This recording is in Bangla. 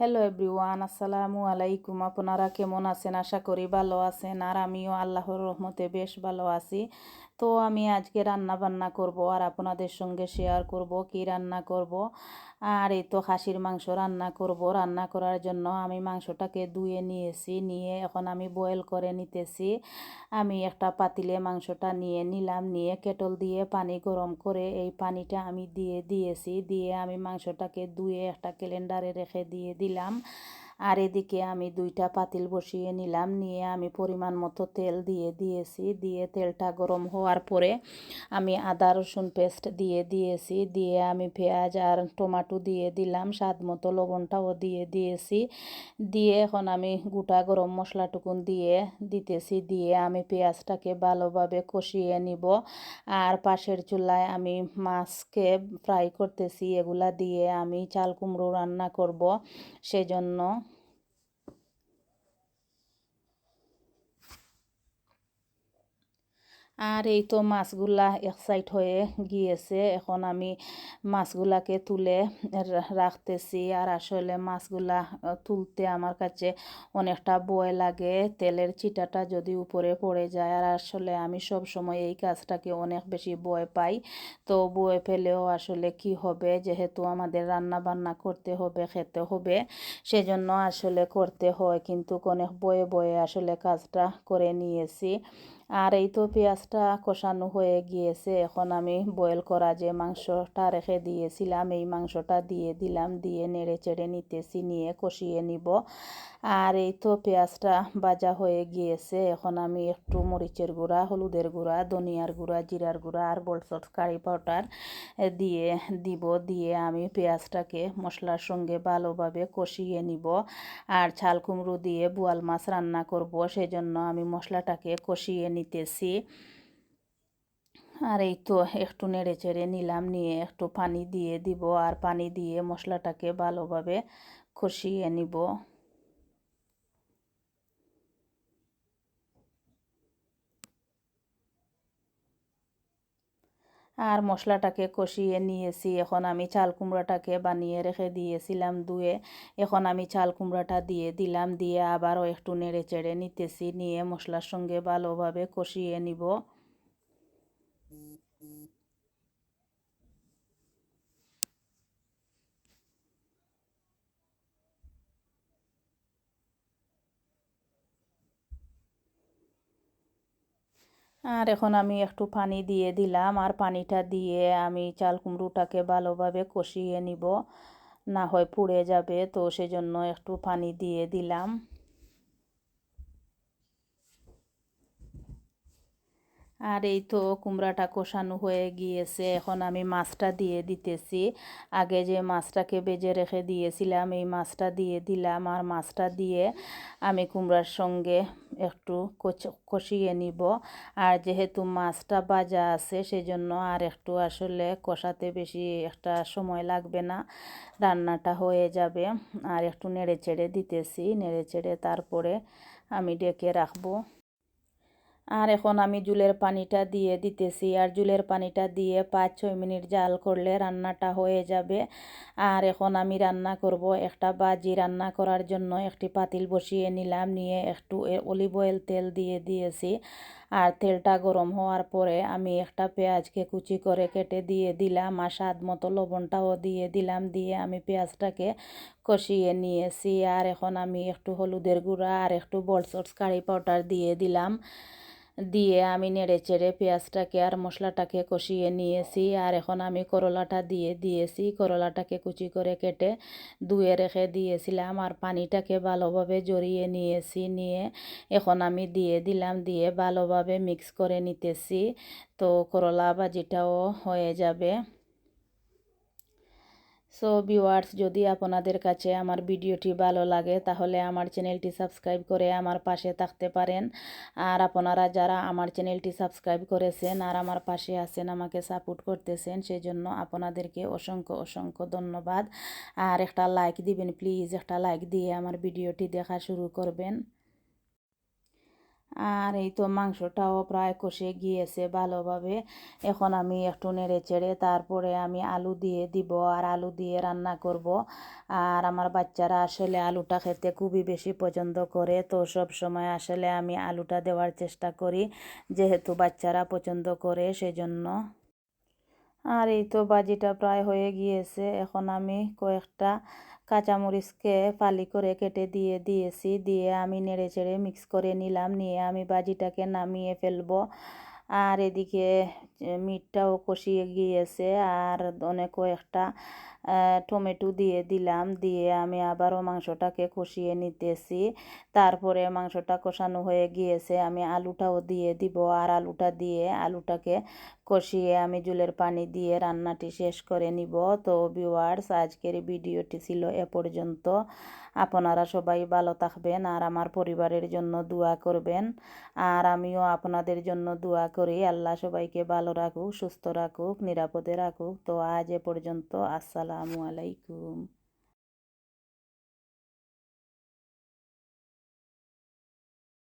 হ্যালো এভরিওয়ান আসসালামু আলাইকুম। আপনারা কেমন আছেন? আশা করি ভালো আছেন। আর আমিও আল্লাহর রহমতে বেশ ভালো আছি। তো আমি আজকে রান্না বান্না করব আর আপনাদের সঙ্গে শেয়ার করব কি রান্না করব। আর এই তো খাসির মাংস রান্না করব। রান্না করার জন্য আমি মাংসটাকে ধুয়ে নিয়েছি, নিয়ে এখন আমি বয়েল করে নিতেছি। আমি একটা পাতিলে মাংসটা নিয়ে নিলাম, নিয়ে কেটল দিয়ে পানি গরম করে এই পানিটা আমি দিয়ে দিয়েছি। দিয়ে আমি মাংসটাকে ধুয়ে একটা ক্যালেন্ডারে রেখে দিয়ে দিলাম। আর এদিকে আমি দুইটা পাতিল বসিয়ে নিলাম, নিয়ে আমি পরিমাণ মতো তেল দিয়ে দিয়েছি। দিয়ে তেলটা গরম হওয়ার পরে আমি আদা রসুন পেস্ট দিয়ে দিয়েছি। দিয়ে আমি পেঁয়াজ আর টমাটো দিয়ে দিলাম, স্বাদ মতো লবণটাও দিয়ে দিয়েছি। দিয়ে এখন আমি গোটা গরম মশলাটুকুন দিয়ে দিতেছি। দিয়ে আমি পেঁয়াজটাকে ভালোভাবে কষিয়ে নিব। আর পাশের চুলায় আমি মাছকে ফ্রাই করতেছি। এগুলা দিয়ে আমি চাল কুমড়ো রান্না করব। সেজন্য আর এই তো মাছগুলা এক সাইড হয়ে গিয়েছে। এখন আমি মাছগুলাকে তুলে রাখতেছি। আর আসলে মাছগুলা তুলতে আমার কাছে অনেকটা বয় লাগে। তেলের চিটাটা যদি উপরে পড়ে যায়, আর আসলে আমি সব সময় এই কাজটাকে অনেক বেশি বয় পাই। তো বয়ে ফেলেও আসলে কি হবে? যেহেতু আমাদের রান্না বান্না করতে হবে, খেতে হবে, সেজন্য আসলে করতে হয়। কিন্তু অনেক বয়ে বয়ে আসলে কাজটা করে নিয়েছি। আর এই তো পেঁয়াজটা কষানো হয়ে গিয়েছে। এখন আমি বয়েল করা যে মাংসটা রেখে দিয়েছিলাম, এই মাংসটা দিয়ে দিলাম, দিয়ে নেড়ে চেড়ে নিতেছি, নিয়ে কষিয়ে নিব। আর এই তো পেঁয়াজটা বাজা হয়ে গিয়েছে। এখন আমি একটু মরিচের গুঁড়া, হলুদের গুঁড়া, ধনিয়ার গুঁড়া, জিরার গুঁড়া আর বলসট কারি পাউডার দিয়ে দিব। দিয়ে আমি পেঁয়াজটাকে মশলার সঙ্গে ভালোভাবে কষিয়ে নিব। আর ছাল কুমড়ো দিয়ে বোয়াল মাছ রান্না করব, সেজন্য আমি মশলাটাকে কষিয়ে নিতেছি আর এই তো একটু নেড়ে চেড়ে নিলাম, নিয়ে একটু পানি দিয়ে দিব আর পানি দিয়ে মশলাটাকে ভালোভাবে কষিয়ে নিব। আর মশলাটাকে কষিয়ে নিয়েছি। এখন আমি চাল কুমড়াটাকে বানিয়ে রেখে দিয়েছিলাম দুয়ে এখন আমি চাল কুমড়াটা দিয়ে দিলাম, দিয়ে আবারও একটু নেড়ে চেড়ে নিতেছি। নিয়ে মশলার সঙ্গে ভালোভাবে কষিয়ে নিব। আর এখন আমি একটু পানি দিয়ে দিলাম। আর পানিটা দিয়ে আমি চাল কুমড়োটাকে ভালোভাবে কষিয়ে নিব। না হয় পুড়ে যাবে, তো সেজন্য একটু পানি দিয়ে দিলাম। আর এই তো কুমড়াটা কষানো হয়ে গিয়েছে। এখন আমি মাছটা দিয়ে দিতেছি। আগে যে মাছটাকে বেজে রেখে দিয়েছিলাম, এই মাছটা দিয়ে দিলাম। আর মাছটা দিয়ে আমি কুমড়ার সঙ্গে একটু কষিয়ে নিব। আর যেহেতু মাছটা বাজা আছে, সেজন্য আর একটু আসলে কষাতে বেশি একটা সময় লাগবে না। রান্নাটা হয়ে যাবে। আর একটু নেড়ে চেড়ে দিতেছি। নেড়ে চেড়ে তারপরে আমি ডেকে রাখব। আর এখন আমি জুলের পানিটা দিয়ে দিতেছি। আর জুলের পানিটা দিয়ে পাঁচ, ছয় মিনিট জাল করলে রান্নাটা হয়ে যাবে। আর এখন আমি রান্না করব একটা বাজি। রান্না করার জন্য একটি পাতিল বসিয়ে নিলাম। নিয়ে একটু অলিভ অয়েল তেল দিয়ে দিয়েছি। আর তেলটা গরম হওয়ার পরে আমি একটা পেঁয়াজকে কুচি করে কেটে দিয়ে দিলাম। আর স্বাদ মতো লবণটাও দিয়ে দিলাম। দিয়ে আমি পেঁয়াজটাকে কষিয়ে নিয়েছি। আর এখন আমি একটু হলুদের গুঁড়া আর একটু বলসটস কারি পাউডার দিয়ে দিলাম। দিয়ে আমি নেড়ে চেড়ে পেঁয়াজটাকে আর মশলাটাকে কষিয়ে নিয়েছি। আর এখন আমি করলাটা দিয়ে দিয়েছি। করলাটাকে কুচি করে কেটে ধুয়ে রেখে দিয়েছিলাম আর পানিটাকে ভালোভাবে জড়িয়ে নিয়েছি। নিয়ে এখন আমি দিয়ে দিলাম, দিয়ে ভালোভাবে মিক্স করে নিতেছি। তো করলা ভাজিটাও হয়ে যাবে। সো ভিউয়ার্স যদি আপনাদের কাছে আমার ভিডিওটি ভালো লাগে, তাহলে আমার চ্যানেলটি সাবস্ক্রাইব করে আমার পাশে থাকতে পারেন। আর আপনারা যারা আমার চ্যানেলটি সাবস্ক্রাইব করেছেন আর আমার পাশে আছেন, আমাকে সাপোর্ট করতেছেন, সেজন্য আপনাদেরকে অসংখ্য অসংখ্য ধন্যবাদ। আর একটা লাইক দিবেন প্লিজ একটা লাইক দিয়ে আমার ভিডিওটি দেখা শুরু করবেন। আর এই তো মাংসটাও প্রায় কষে গিয়েছে ভালোভাবে। এখন আমি একটু নেড়ে চেড়ে তারপরে আমি আলু দিয়ে দিব আর আলু দিয়ে রান্না করব। আর আমার বাচ্চারা আসলে আলুটা খেতে খুবই বেশি পছন্দ করে, তো সব সময় আসলে আমি আলুটা দেওয়ার চেষ্টা করি, যেহেতু বাচ্চারা পছন্দ করে সেজন্য। আর এই তো বাজিটা প্রায় হয়ে গিয়েছে, এখন আমি কয়েকটা কাঁচামরিচকে ফালি করে কেটে দিয়ে দিয়েছি, দিয়ে আমি নেড়ে চেড়ে মিক্স করে নিলাম, নিয়ে আমি বাজিটাকে নামিয়ে ফেলব। আর এদিকে মিটটাও কষিয়ে গিয়েছে আর অনেক একটা টমেটো দিয়ে দিলাম, দিয়ে আমি আবারও মাংসটাকে কষিয়ে নিতেছি। তারপরে মাংসটা কষানো হয়ে গিয়েছে, আমি আলুটাও দিয়ে দিব। আর আলুটা দিয়ে আলুটাকে কষিয়ে আমি জুলের পানি দিয়ে রান্নাটি শেষ করে নিব। তো ভিউয়ার্স আজকের ভিডিওটি ছিল এ পর্যন্ত। আপনারা সবাই ভালো থাকবেন আর আমার পরিবারের জন্য দোয়া করবেন। আর আমিও আপনাদের জন্য দোয়া করি। আল্লাহ সবাইকে ভালো রাখুক সুস্থ রাখুক নিরাপদে রাখুক। তো আজ এ পর্যন্ত আসসালামু আলাইকুম।